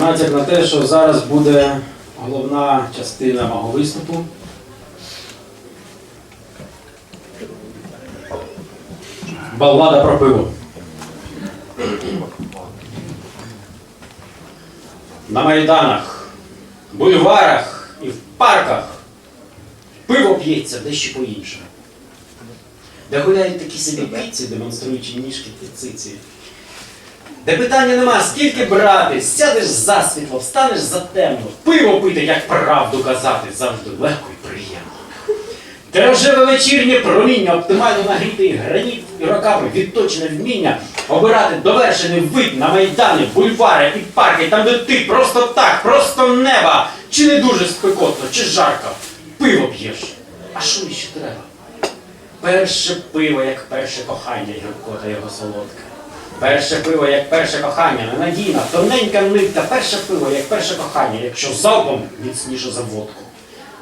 натяк на те, що зараз буде головна частина мого виступу. Баллада про пиво. На майданах, бульварах і в парках пиво п'ється дещо по-іншому. Де гуляють такі собі піці, демонструючи ніжки та циці. Де питання нема, скільки брати, сядеш за світло, встанеш за темно, пиво пити, як правду казати, завжди легко і приємно. Де рожеве вечірнє проміння, оптимально нагрітий граніт і роками відточене вміння обирати довершений вид на майдани, бульвари і парки, там, де ти просто так, просто неба, чи не дуже спекотно, чи жарко, пиво п'єш. А що ще треба? Перше пиво, як перше кохання, та його солодке. Перше пиво, як перше кохання, ненадійна, тоненька нитка, перше пиво, як перше кохання, якщо залпом міцніше за водку.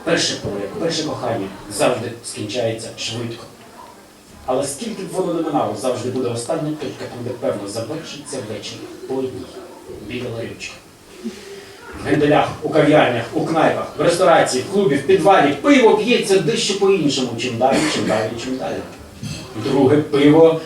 Перше пиво, як перше кохання, завжди скінчається швидко. Але скільки б воно не минало, завжди буде остання там, де певно завершиться вечір по одній, біля ларючки. В генделях, у кав'ярнях, у кнайпах, в ресторації, в клубі, в підвалі пиво п'ється дещо по-іншому. Чим далі, чим далі, чим далі. Друге пиво,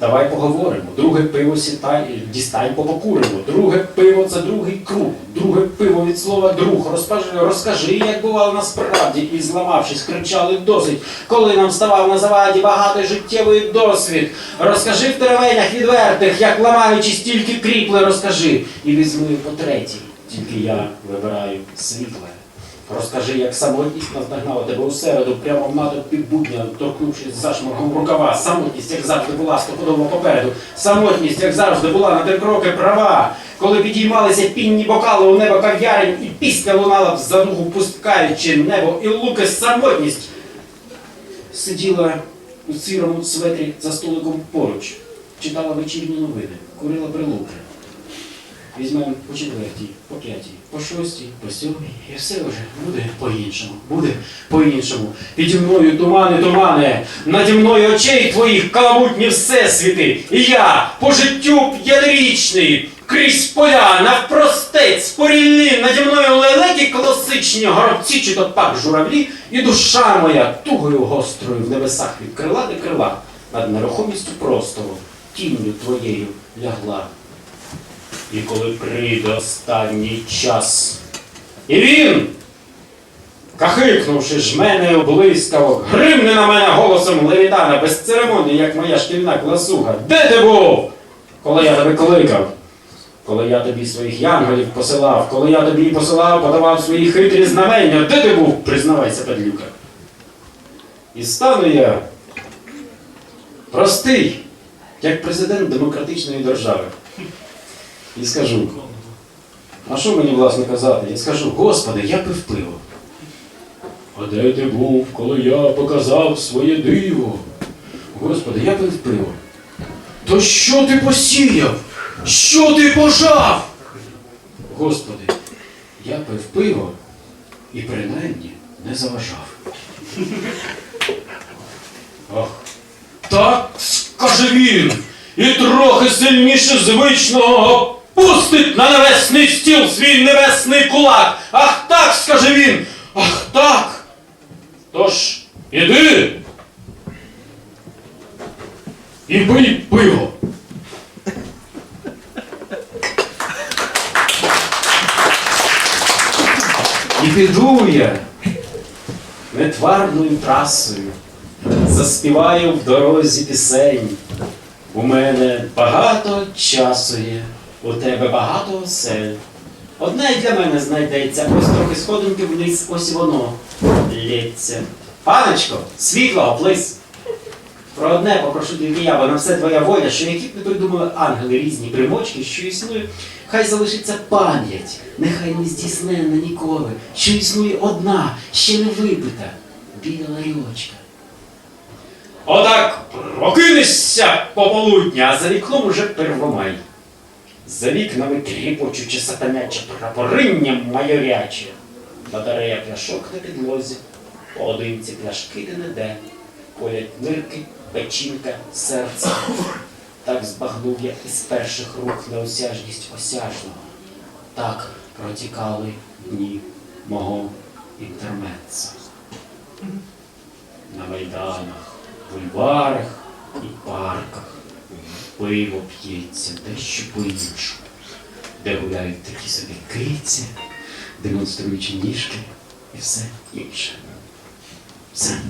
давай поговоримо. Друге пиво сітай, дістань попокуримо. Друге пиво це другий круг. Друге пиво від слова друг. Розкажи, розкажи, як бувало насправді, і зламавшись, кричали досить, коли нам ставав на заваді багатий життєвий досвід. Розкажи в теревенях відвертих, як ламаючись тільки кріпли, розкажи. І візьми по третій. Тільки я вибираю світле. Розкажи, як самотність наздогнала тебе у середу, прямо в натовпі будня, торкнувшись зашморгом рукава. Самотність, як завжди була стопудово попереду. Самотність, як завжди була на три кроки права. Коли підіймалися пінні бокали у небо кав'ярень, і пісня лунала в задугу, пускаючи небо і луки самотність. Сиділа у сірому светрі за столиком поруч, читала вечірні новини, курила прилуки. Візьмемо по четвертій, по п'ятій, по шостій, по сьомій, і все вже буде по-іншому, буде по-іншому. Піді мною тумани, тумани, наді мною очей твоїх каламутні всесвіти. І я по життю п'ятирічний, крізь поля, навпростець, по ріллі, наді мною лелеки класичні, горобці чи то пак журавлі, і душа моя тугою гострою в небесах від крила до крила, над нерухомістю простору, тінню твоєю лягла. І коли прийде останній час. І він, кахикнувши жменею блискавок, гримне на мене голосом левітана без церемонії, як моя шкільна класуга. Де ти був? Коли я тебе кликав? Коли я тобі своїх янголів посилав, коли я тобі посилав, подавав свої хитрі знамення, де ти був? Признавайся, падлюка. І стану я простий, як президент демократичної держави. І скажу, а що мені власне казати? Я скажу, Господи, я пив пиво. А де ти був, коли я показав своє диво? Господи, я пив пиво. То що ти посіяв? Що ти пожав? Господи, я пив пиво і принаймні не заважав. Ах, так скаже він, і трохи сильніше звичного пустить на небесний стіл свій небесний кулак. Ах так, скаже він, ах так. Тож іди і пий пиво. І піду я нетварною трасою, заспіваю в дорозі пісень. У мене багато часу є, у тебе багато осель. Одне й для мене знайдеться, ось трохи сходинки вниз, ось воно лється. Паночко, світло, оплис. Про одне попрошу тільки я, бо на все твоя воля, що які б не придумали ангели різні примочки, що існує, хай залишиться пам'ять, нехай не здійсненна ніколи, що існує одна, ще не випита, біла ларьочка. Отак прокинешся пополудня, а за вікном уже первомай. За вікнами кріпочуче сатаняче прапориння майоряче. Батарея пляшок на підлозі, поодинці пляшки де не де, колять нирки, печінка, серце. Так збагнув я із перших рук неосяжність осяжного. Так протікали дні мого інтермеца. На майданах, бульварах і парках пиво п'ється дещо по-іншому, де гуляють такі собі киці, демонструючи ніжки і все інше. Все.